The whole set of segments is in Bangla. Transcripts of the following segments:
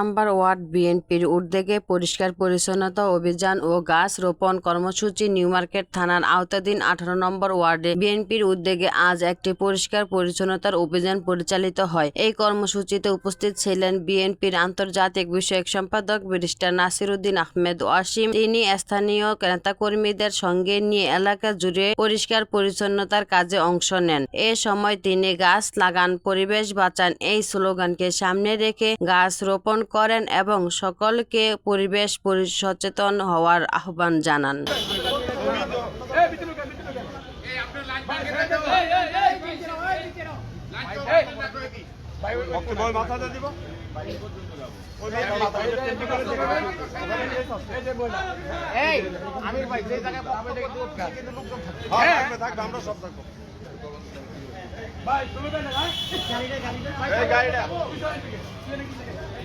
নম্বর ওয়ার্ড বিএনপির উদ্যোগে পরিষ্কার পরিচ্ছন্নতা অভিযান ও গাছ রোপণ কর্মসূচি নিউ মার্কেট থানার আওতাধীন আঠারো নম্বর ওয়ার্ডে বিএনপির উদ্যোগে আজ একটি পরিষ্কার পরিচ্ছন্নতার অভিযান পরিচালিত হয়। এই কর্মসূচিতে উপস্থিত ছিলেন বিএনপির আন্তর্জাতিক বিষয়ক সম্পাদক ব্যারিস্টার নাসিরুদ্দিন আহমেদ ওয়াসিম। তিনি স্থানীয় নেতাকর্মীদের সঙ্গে নিয়ে এলাকা জুড়ে পরিষ্কার পরিচ্ছন্নতার কাজে অংশ নেন। এ সময় তিনি গাছ লাগান, পরিবেশ বাঁচান, এই স্লোগানকে সামনে রেখে গাছ রোপণ করেন এবং সকলকে পরিবেশ পরি- সচেতন হওয়ার আহ্বান জানান। বক্তব্য মাথাতে দিব এই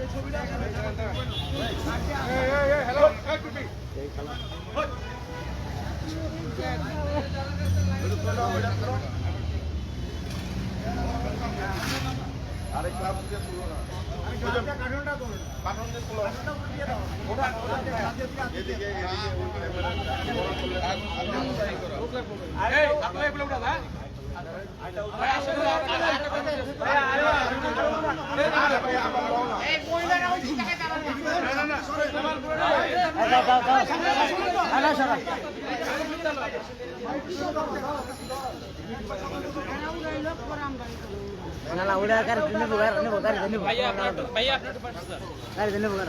ভাই যে জায়গায় বক্তব্য দেখে দুধ খান থাকবে থাকবে আমরা সব থাকব এই গাড়িটা এই সামনে এই এই আমরা চলে যাই এই মহিলারা ওই জায়গায় দাঁড়ানো না না ওটা কার জন্য বগার নেব কার জন্য ভাইয়া আপনার ভাইয়া আপনার কার জন্য বগার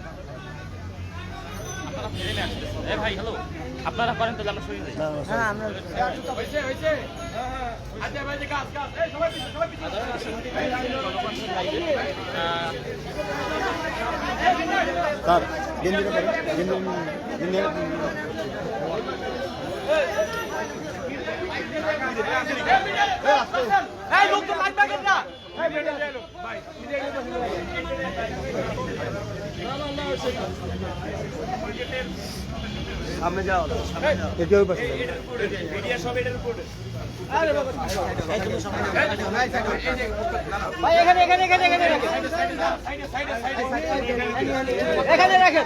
এ ভাই হ্যালো আপনারা করেন তাহলে আমরা সরিয়ে এই লোক তো লাগবে না সামনে যাও একটু ওই পাশে ভাই এখানে এখানে এখানে এখানে এখানে রাখেন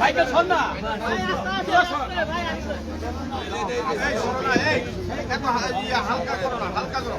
ভাইকে শোন না হালকা করো না হালকা করো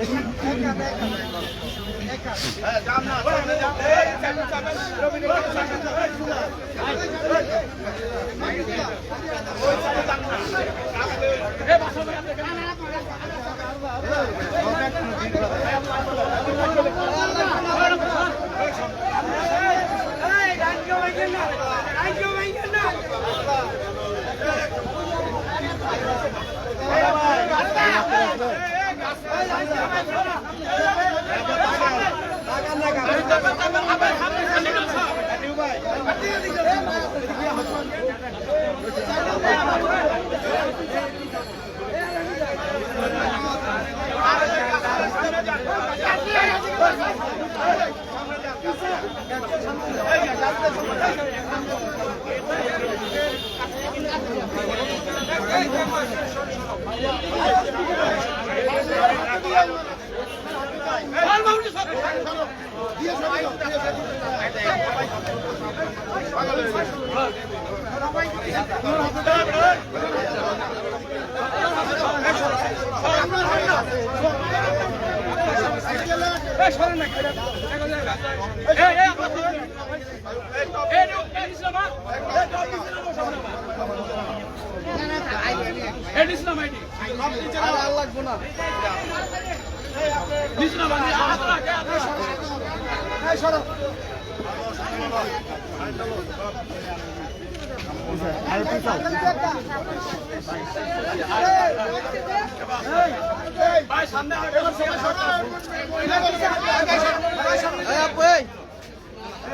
Hey, Hey, come on. সরব ভাই সামনে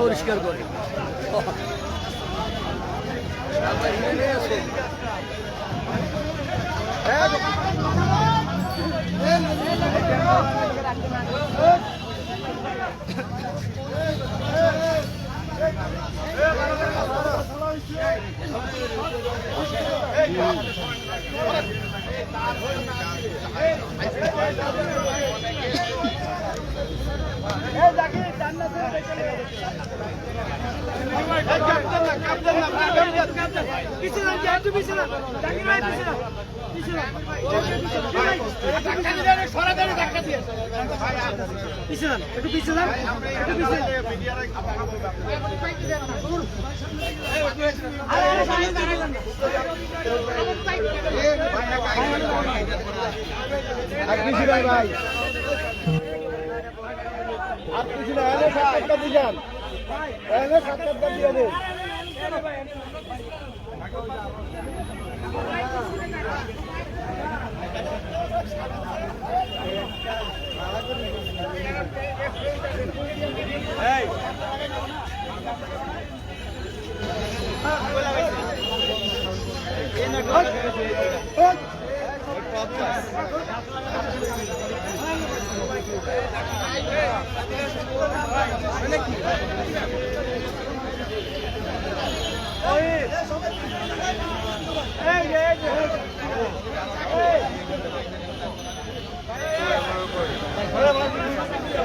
হরিষ্কার করে। পিছিয়ে যান একটু পিছিয়ে যান একটু পিছিয়ে ভাই কিছু না এনে সাতটা দিয়ে যান এনে সাতটা দিয়ে দেন Hey!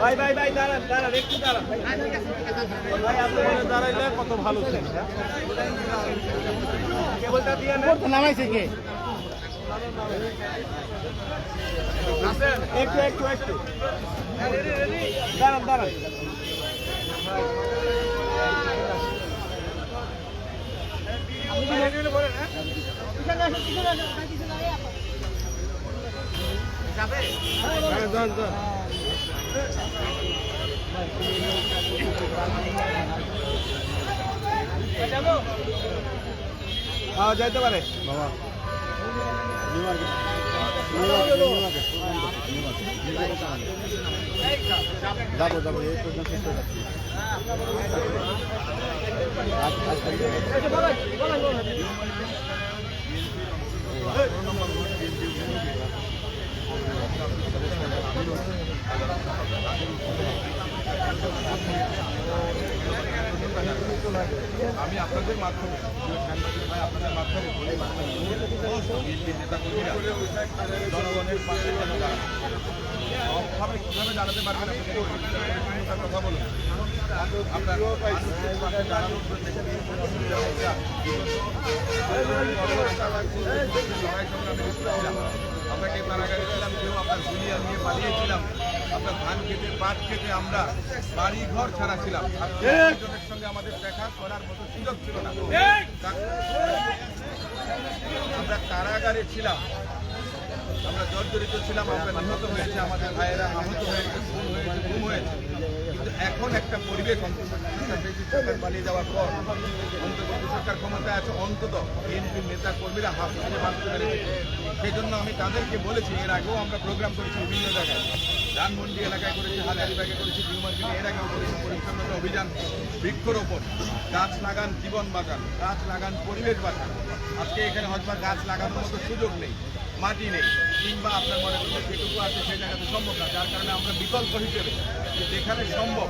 ভাই ভাই ভাই, দাঁড়ান দাঁড়ান, একটু দাঁড়ান। ভাই আপনার দাঁড়াইলে কত ভালো ছিল হ্যাঁ? কেবলটা দিয়ে নামাইছে কে? একটু একটু একটু দাঁড়ান দাঁড়ান হ্যাঁ। হ্যাঁ যাইতে পারে বাবা যাব যাব এই পর্যন্ত শেষ হয়ে যাচ্ছি আমি আপনাদের মাধ্যমে আপনাদের মাধ্যমে। কীভাবে দাঁড়াতে পারবেন কথা বলুন। আপনার পাশে আপনাকে কারাগারে ছিলাম কেউ আপনার গুলিয়া নিয়ে পালিয়েছিলাম। আপনার ধান খেতে পাট খেতে আমরা বাড়ি ঘর ছাড়া ছিলাম। আপনাদের সঙ্গে আমাদের দেখা করার মতো সুযোগ ছিল না। আমরা কারাগারে ছিলাম। আমরা জর্জরিত ছিলাম আমরা নিহত হয়েছে আমাদের ভাইয়েরা আহত হয়েছে খুন হয়েছে খুন হয়েছে। এখন একটা পরিবেশ অন্তর্বর্তী সরকার পালিয়ে যাওয়ার পর অন্তর্বর্তী সরকার ক্ষমতায় আছে, অন্তত বিএনপির নেতা কর্মীরা হাফ ছেড়ে বাঁচতে পেরেছে সেই জন্য আমি তাদেরকে বলেছি, এর আগেও আমরা প্রোগ্রাম করেছি বিভিন্ন জায়গায়। ধানমন্ডি এলাকায় করেছি হাজারিবাগে করেছি নিউ মার্কেটে এর আগেও করেছি পরিচ্ছন্নতা অভিযান, বৃক্ষরোপণ, গাছ লাগান, জীবন বাঁচান, গাছ লাগান, পরিবেশ বাঁচান। আজকে এখানে হয়তো গাছ লাগানোর মতো সুযোগ নেই। মাটি নেই, কিংবা আপনার মনে করতে যেটুকু আছে সেই জায়গাতে সম্ভব না, যার কারণে আমরা বিকল্প হিসেবে যেখানে সম্ভব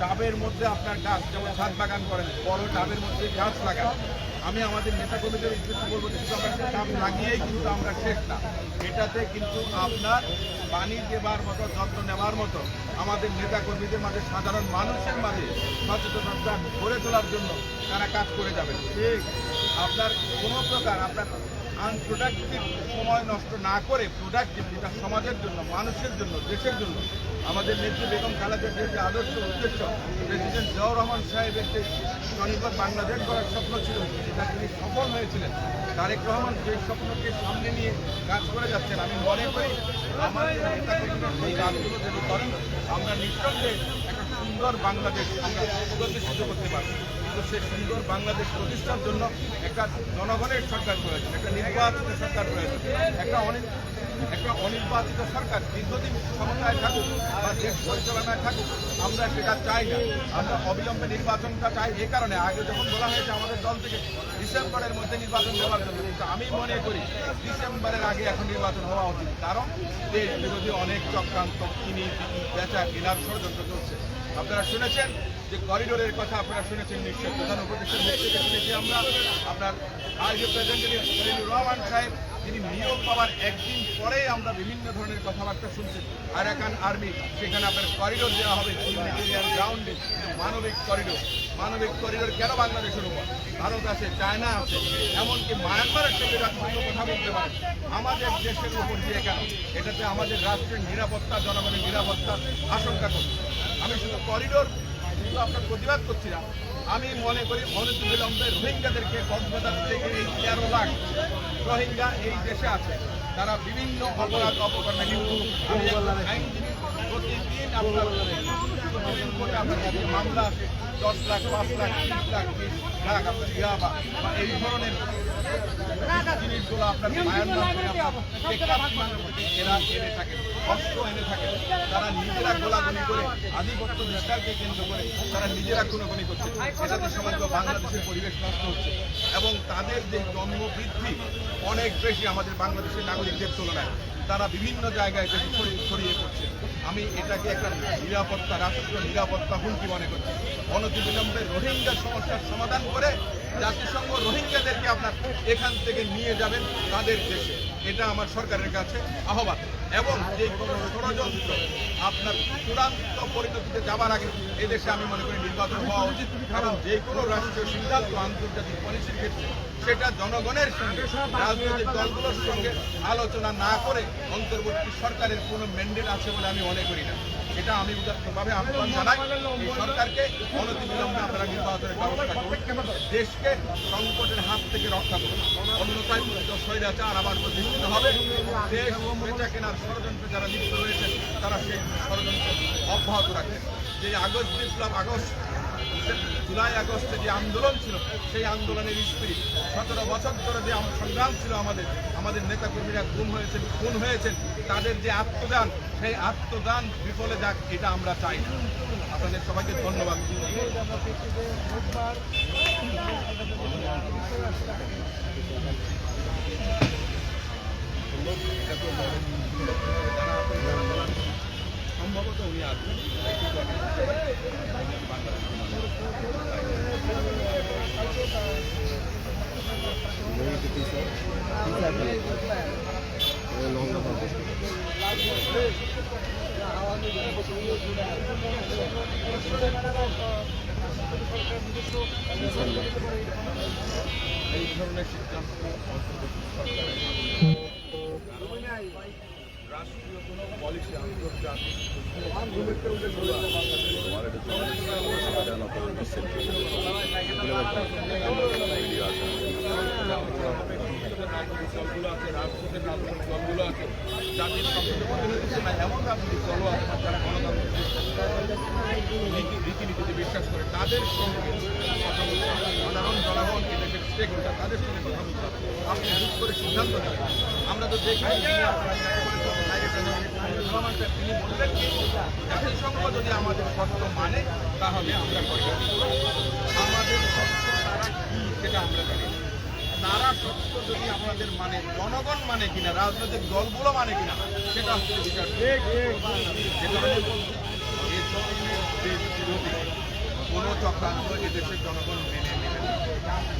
টাবের মধ্যে আপনার গাছ যেমন ছাদ বাগান করেন, বড় টাবের মধ্যে গাছ লাগান। আমি আমাদের নেতা কর্মীদের উদ্দেশ্য বলব যে শুধু আমরা লাগিয়েই কিন্তু আমরা শেষ না, এটাতে কিন্তু আপনার পানি দেবার মতো, যত্ন নেওয়ার মতো আমাদের নেতা কর্মীদের মাঝে, সাধারণ মানুষের মাঝে সচেতনতা গড়ে তোলার জন্য তারা কাজ করে যাবেন। ঠিক, আপনার কোনো প্রকার আপনার আনপ্রোডাক্টিভ সময় নষ্ট না করে প্রোডাক্টিভ যেটা সমাজের জন্য, মানুষের জন্য, দেশের জন্য। আমাদের নেত্রী বেগম খালেদা যে আদর্শ উদ্দেশ্য, প্রেসিডেন্ট জিয়াউর রহমান সাহেবের যে স্বনির্ভর বাংলাদেশ করার স্বপ্ন ছিল, সেটা তিনি সফল হয়েছিলেন। তারেক রহমান যে স্বপ্নকে সামনে নিয়ে কাজ করে যাচ্ছেন, আমি মনে করি আমরা নিঃসন্দেহে একটা সুন্দর বাংলাদেশ আমরা প্রতিষ্ঠিত করতে পারব। সেই সুন্দর বাংলাদেশ প্রতিষ্ঠার জন্য একটা জনগণের সরকার প্রয়োজন একটা নির্বাচিত সরকার প্রয়োজন একটা অনেক একটা অনির্বাচিত সরকার। দীর্ঘদিন ক্ষমতায় থাকুক বা দেশ পরিচালনায় থাকুক, আমরা সেটা চাই না। আমরা অবিলম্বে নির্বাচনটা চাই এ কারণে। আগে যখন বলা হয়েছে আমাদের দল থেকে ডিসেম্বরের মধ্যে নির্বাচন দেওয়ার জন্য, কিন্তু আমি মনে করি ডিসেম্বরের আগে এখন নির্বাচন হওয়া উচিত। কারণ দেশ বিরোধী অনেক চক্রান্ত কিনি বেচা কেনার ষড়যন্ত্র চলছে। আপনারা শুনেছেন যে করিডোরের কথা আপনারা শুনেছেন নিশ্চয় প্রধান উপদেষ্টার মুখ শুনেছি আমরা। আপনার রিপ্রেজেন্টেটিভ খলিলুর রহমান সাহেব তিনি নিয়োগ পাওয়ার একদিন পরেই আমরা বিভিন্ন ধরনের কথাবার্তা শুনছি। আরাকান আর্মি, সেখানে আপনার করিডোর দেওয়া হবে গ্রাউন্ডে মানবিক করিডোর মানবিক করিডোর কেন বাংলাদেশের উপর? ভারত আছে, চায়না আছে, এমনকি মায়ানমারের সঙ্গে রাষ্ট্রীয় কথা বলতে পারে, আমাদের দেশের উপর দিয়ে কেন? এটাতে আমাদের রাষ্ট্রের নিরাপত্তা, জনগণের নিরাপত্তার আশঙ্কা করছে। আমি শুধু করিডোর শুধু আপনার প্রতিবাদ করছি না। আমি মনে করি অনতিবিলম্বে রোহিঙ্গাদেরকে কক্সবাজার থেকে এই তেরো লাখ রোহিঙ্গা এই দেশে আছে। তারা বিভিন্ন অপরাধ অপকর্মে কিন্তু আইনজীবী, প্রতিদিন আপনার দশ লাখ পাঁচ লাখ লাখ এই ধরনের জিনিসগুলো থাকেন অস্ত্র থাকেন তারা নিজেরা গোলাগুলি করে আধিপত্য বিস্তারকে কেন্দ্র করে তারা নিজেরা খুনোখুনি করছে এটাতে সমগ্র বাংলাদেশের পরিবেশ নষ্ট হচ্ছে এবং তাদের যে অনেক বেশি আমাদের বাংলাদেশের নাগরিকদের তুলনায় তারা বিভিন্ন জায়গায় ছড়িয়ে পড়ছে। আমি এটাকে একটা নিরাপত্তা রাষ্ট্র নিরাপত্তা হুমকি মনে করছি। অনতিবিলম্বে রোহিঙ্গা সমস্যার সমাধান করে জাতিসংঘ রোহিঙ্গাদেরকে আপনার এখান থেকে নিয়ে যাবেন তাদের দেশে। এটা আমার সরকারের কাছে আহ্বান। এবং যে কোনো ষড়যন্ত্র আপনার চূড়ান্ত পরিণতিতে যাবার আগে এই দেশে আমি মনে করি নির্বাচন হওয়া উচিত। কারণ যে কোনো রাষ্ট্রীয় সিদ্ধান্ত আন্তর্জাতিক পলিসির ক্ষেত্রে সেটা জনগণের সঙ্গে, রাজনৈতিক দলগুলোর সঙ্গে আলোচনা না করে অন্তর্বর্তী সরকারের কোনো ম্যান্ডেট আছে বলে আমি মনে করি না। এটা আমি উদাত্তভাবে আহ্বান জানাই সরকারকে অনতিবিলম্বে আপনারা নির্বাচনের ব্যবস্থা করুন। দেশকে সংকটের হাত থেকে রক্ষা করুন। অন্যথায় স্বৈরাচার আবার প্রতিষ্ঠিত হবে। দেশ বেচা কেনার ষড়যন্ত্রে যারা লিপ্ত রয়েছে, তারা সেই ষড়যন্ত্র অব্যাহত রাখে। যে আগস্ট বিপ্লব আগস্ট, জুলাই আগস্টে যে আন্দোলন ছিল, সেই আন্দোলনের স্পিরিট। সতেরো বছর ধরে যে সংগ্রাম ছিল আমাদের আমাদের নেতাকর্মীরা গুম হয়েছেন, খুন হয়েছেন, তাদের যে আত্মদান সেই আত্মদান বিফলে যাক এটা আমরা চাই না। আপনাদের সবাইকে ধন্যবাদ। সম্ভবত উনি আসবেন। এই ধরনের সিদ্ধান্ত রাষ্ট্রীয় কোনো পলিসি আন্তর্জাতিক দলগুলো আছে রাজনৈতিক রাজনৈতিক দলগুলো আছে, জাতির সংসদে প্রতিনিধি না এমন রাজনৈতিক দলও আছে যারা গণতান্ত্রিক রীতিনীতিতে বিশ্বাস করে, তাদের সঙ্গে কথা সাধারণ জনগণ এদেশের স্টেক হোল্ডার তাদের সঙ্গে কথা বলতে আপনি হুট করে সিদ্ধান্ত নেবেন। আমরা তো দেখি তিনি বললেন জাতিসংঘ যদি আমাদের শর্ত মানে তাহলে আমরা করি। আমাদের শর্ত তারা কি, সেটা আমরা জানি। তারা সত্য যদি আমাদের মানে জনগণ মানে কিনা, রাজনৈতিক দলগুলো মানে কিনা, সেটা হচ্ছে বিচার। কোনো চক্রান্ত এদেশের জনগণ মেনে নেবে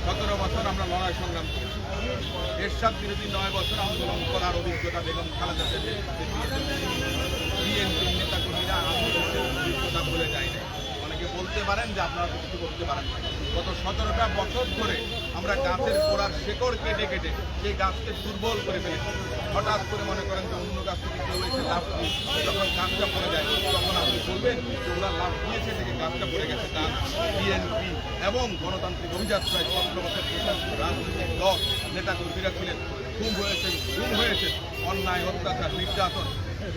সতেরো বছর আমরা লড়াই সংগ্রাম করেছি। এরশাদ বিরোধী নয় বছর আন্দোলন করার অভিজ্ঞতা বেগম খালেদা বিএনপির নেতাকর্মীরা আন্দোলনের অভিজ্ঞতা বলে যায় না অনেকে বলতে পারেন যে আপনারা কিছু করতে পারেন। গত সতেরোটা বছর ধরে আমরা গাছের গোড়ার শেকড় কেটে কেটে সেই গাছকে দুর্বল করে ফেলেছি। হঠাৎ করে মনে করেন যে অন্য গাছ থেকে কেউ এসে লাভ যখন গাছটা পড়ে যায়, তখন আপনি বলবেন যে ওরা লাভ দিয়েছে থেকে গাছটা পড়ে গেছে। গাছ বিএনপি এবং গণতান্ত্রিক অভিযাত্রায় সতেরো পর্যন্ত রাজনৈতিক দল, নেতাকর্মীরা ছিলেন। খুন হয়েছেন খুন হয়েছে অন্যায়, অত্যাচার, নির্যাতন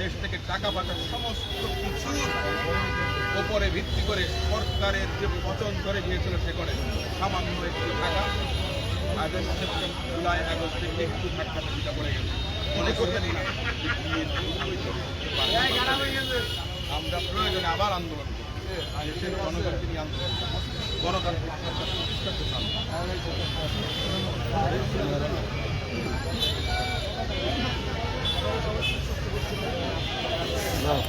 দেশ থেকে টাকা পাচার সমস্ত কিছুর ওপরে ভিত্তি করে সরকারের যে পচন করে গিয়েছিল সে করে। সামান্য একটু টাকা। আগস্ট সেপ্টেম্বর জুলাই, আগস্টে একটু ধাক্কা পড়ে গেছে। মনে করবেন না। যে BNP আমরা প্রয়োজনে আবার আন্দোলন দেশের আন্দোলন। গণতান্ত্রিক হবে।